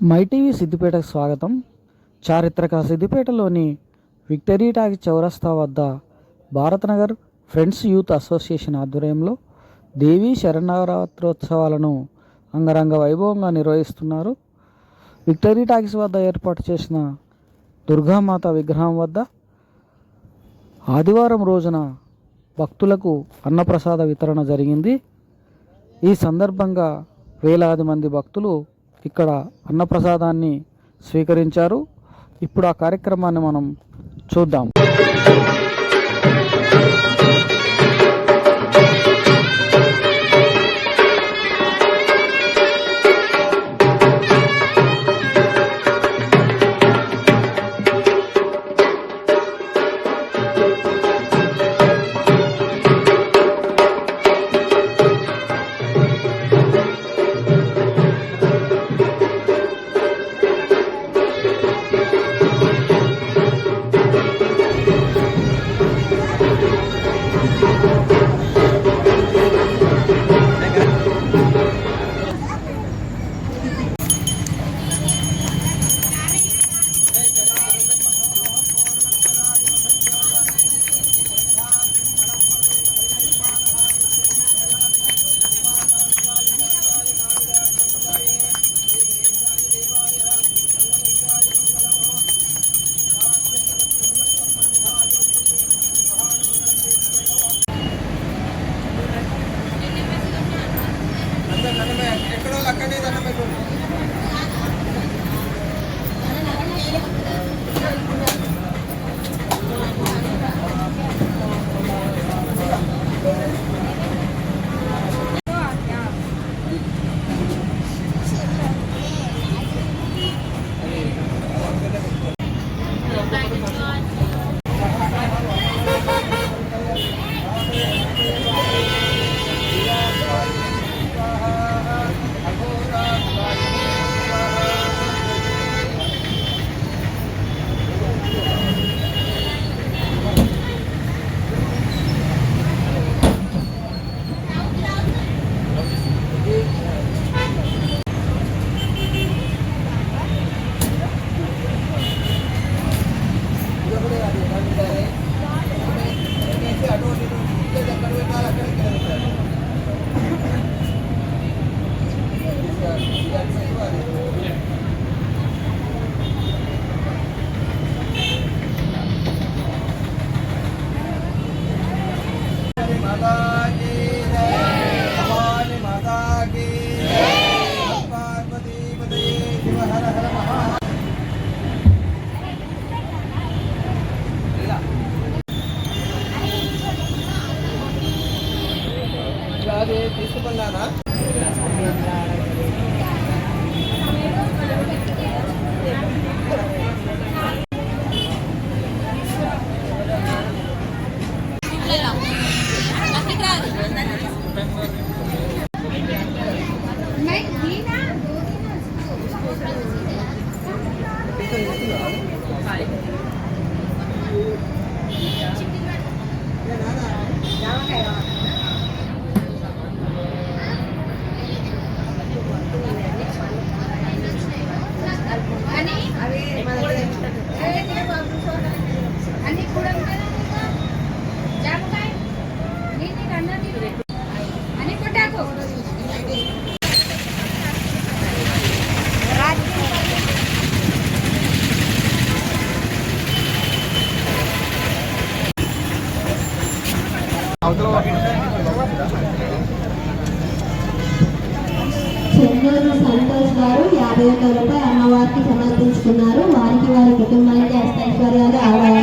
MyTV సిద్దిపేటకు స్వాగతం. చారిత్రక సిద్దిపేటలోని victory talkie చౌరస్తా వద్ద భారతనగర్ ఫ్రెండ్స్ యూత్ అసోసియేషన్ ఆధ్వర్యంలో దేవీ శరణవరాత్రోత్సవాలను అంగరంగ వైభవంగా నిర్వహిస్తున్నారు. విక్టరీ టాకీస్ వద్ద ఏర్పాటు చేసిన దుర్గామాత విగ్రహం వద్ద ఆదివారం రోజున భక్తులకు అన్నప్రసాద వితరణ జరిగింది. ఈ సందర్భంగా వేలాది మంది భక్తులు ఇక్కడ అన్నప్రసాదాన్ని స్వీకరించారు. ఇప్పుడు ఆ కార్యక్రమాన్ని మనం చూద్దాం. చెన్నూరు సంతోష్ గారు యాభై ఒక్క రూపాయలు అమ్మవారికి సమర్పించుకున్నారు. వారికి వారి కుటుంబానికి అష్టైశ్వర్యాలు ఆడవారు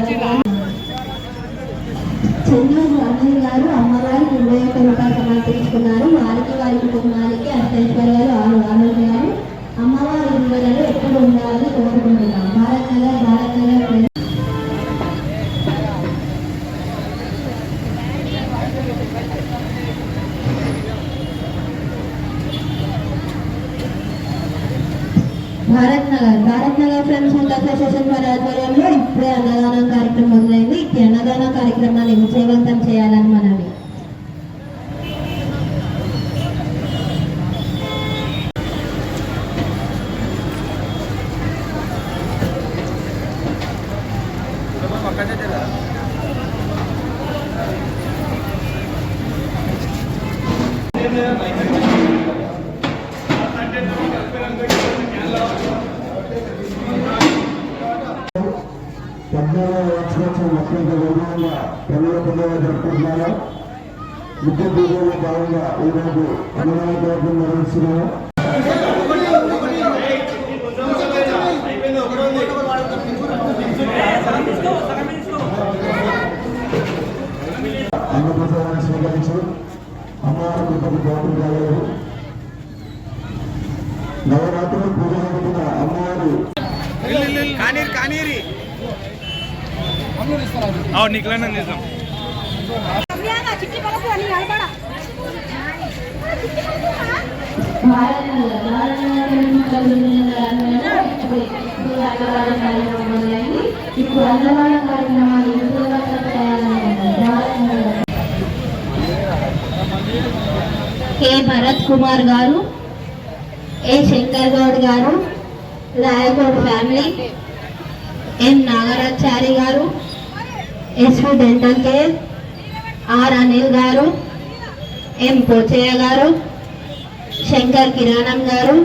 చెన్నూరు అనిల్ గారు అమ్మ ఇరవై రూపాయలు సమర్పించుకున్నారు వారికి వారి కుటుంబానికి అష్టైశ్వర్యాలు ఆరు ఆరోగ్యాలు. అమ్మవారి ఇరువులలో ఎప్పుడు ఉండాలని కోరుకుంటున్నాం. Bharat Nagar Bharat Nagar Bharat Nagar. Bharat Nagar friends and association వారి ఆధ్వర్యంలో ఇప్పుడే అన్నదానం కార్యక్రమం మొదలైంది. ఈ అన్నదాన కార్యక్రమాన్ని విజయవంతం చేయాలని పద్నాలుగు లక్షోత్సవం అత్యంత వైభవంగా ప్రజల పండుగ జరుపుకుంటున్నారు ముఖ్య పూజలో భాగంగా ఈరోజు అన్నదాన నిర్వహిస్తున్నారు కానీరి కానీరి. నీకులైనా చేద్దాం ఇప్పుడు కార్యక్రమాలు కె భరత్ కుమార్ గారు ఏ శంకర్ గౌడ్ గారు రాయగౌడ్ ఫ్యామిలీ ఎం నాగరాచారి గారు SV dental care R Anil గారు ఎం పోచయ్య గారు శంకర్ కిరాణం గారు.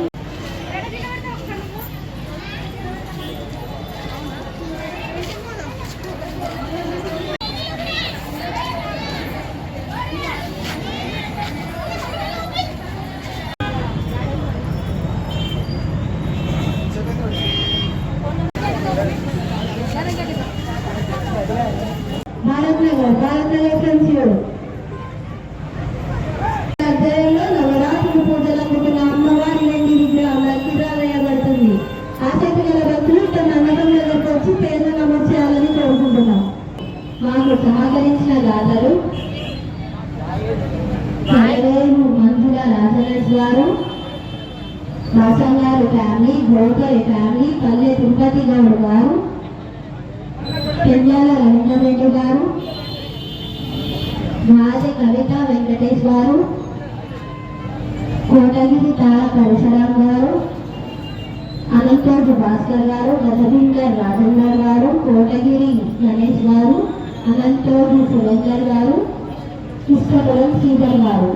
రాజనర్స్ గారు ఫ్యామిలీ గోకరి ఫ్యామిలీ పల్లె తిరుపతి గౌడ్ గారు పెళ్ళాల రవీంద్రరెడ్డి గారు రాజ కవిత వెంకటేష్ గారు కోటగిరి తార పరశురాం గారు అనంతోజు భాస్కర్ గారు గజబిందర్ రాజేందర్ గారు కోటగిరి గణేష్ గారు అనంతోజు సురేందర్ గారు కృష్ణపురం శ్రీధర్ గారు.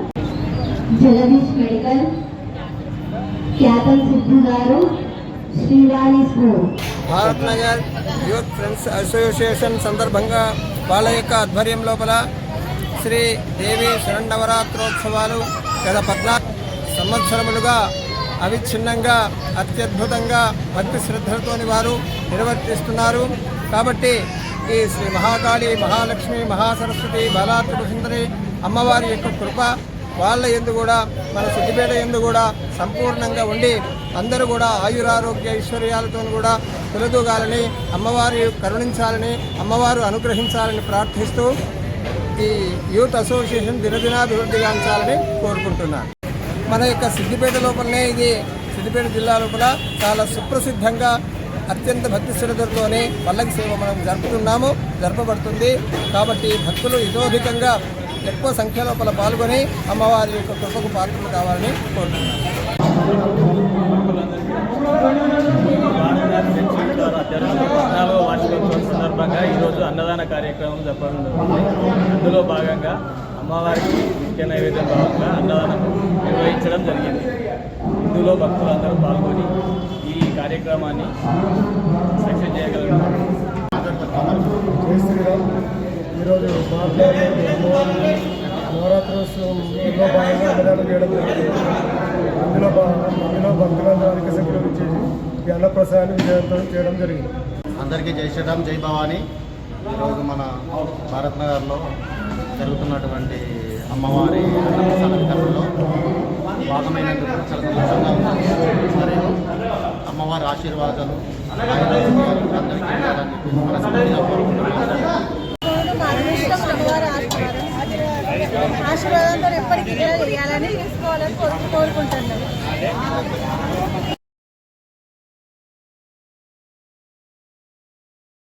జగదీష్ మెడికల్ క్యాపన్ సిద్ధు గారు Srivani school. Bharat Nagar youth friends association సందర్భంగా వాళ్ళ యొక్క ఆధ్వర్యం లోపల శ్రీ దేవి శరణవరాత్రోత్సవాలు గత పద్నాలుగు సంవత్సరములుగా అవిచ్ఛిన్నంగా అత్యద్భుతంగా భక్తి శ్రద్ధలతోని వారు నిర్వర్తిస్తున్నారు. కాబట్టి ఈ శ్రీ మహాకాళి మహాలక్ష్మి మహాసరస్వతి బాలాత్రిపుర సుందరి అమ్మవారి యొక్క కృప వాళ్ళ ఎందు కూడా మన సిద్దిపేట ఎందు కూడా సంపూర్ణంగా ఉండి అందరూ కూడా ఆయురారోగ్య ఐశ్వర్యాలతో కూడా తొలదూగాలని అమ్మవారి కరుణించాలని అమ్మవారు అనుగ్రహించాలని ప్రార్థిస్తూ ఈ యూత్ అసోసియేషన్ దినదినాభివృద్ధి గాంచాలని కోరుకుంటున్నాను. మన యొక్క సిద్దిపేట లోపలనే ఇది సిద్దిపేట జిల్లా లోపల చాలా సుప్రసిద్ధంగా అత్యంత భక్తి శ్రద్ధలతోనే పల్లకి సేవ మనం జరుపుతున్నాము జరపబడుతుంది. కాబట్టి భక్తులు ఇతోధికంగా ఎక్కువ సంఖ్యలో పలు పాల్గొని అమ్మవారి యొక్క కృపకు పాత్రలు కావాలని కోరుతున్నాను సందర్భంగా ఈరోజు అన్నదాన కార్యక్రమం చెప్పడం ఇందులో అందులో భాగంగా అమ్మవారికి నిత్య నైవేద్యం భాగంగా అన్నదానం నిర్వహించడం జరిగింది ఇందులో భక్తులందరూ పాల్గొని ఈ కార్యక్రమాన్ని సక్సెస్ చేయగలుగుతారు ఈరోజు నవరాత్రోత్సవంలో భాగంగా అన్నదానం చేయడం జరిగింది. అందులో భాగంగా అందులో భక్తులందరూ అధిక సంఖ్యలో వచ్చేసి ఈ అన్నప్రసాదాన్ని విజయవంతం చేయడం జరిగింది. అందరికీ జై శ్రీరామ్ జై భవానీ. ఈరోజు మన భారత్ నగర్లో జరుగుతున్నటువంటి అమ్మవారి అన్నప్రసాద వితరణలో భాగమైనందుకు చాలా సంతోషంగా ఉంది మరియు అమ్మవారి ఆశీర్వాదాలు అందరికీ మనస్ఫూర్తిగా కోరుకుంటున్నాను. అదృష్టం అమ్మవారి ఆశీర్వాదంతో ఎప్పటికీ ఇలా చేయాలని తీసుకోవాలని కోరుకుంటున్నాను.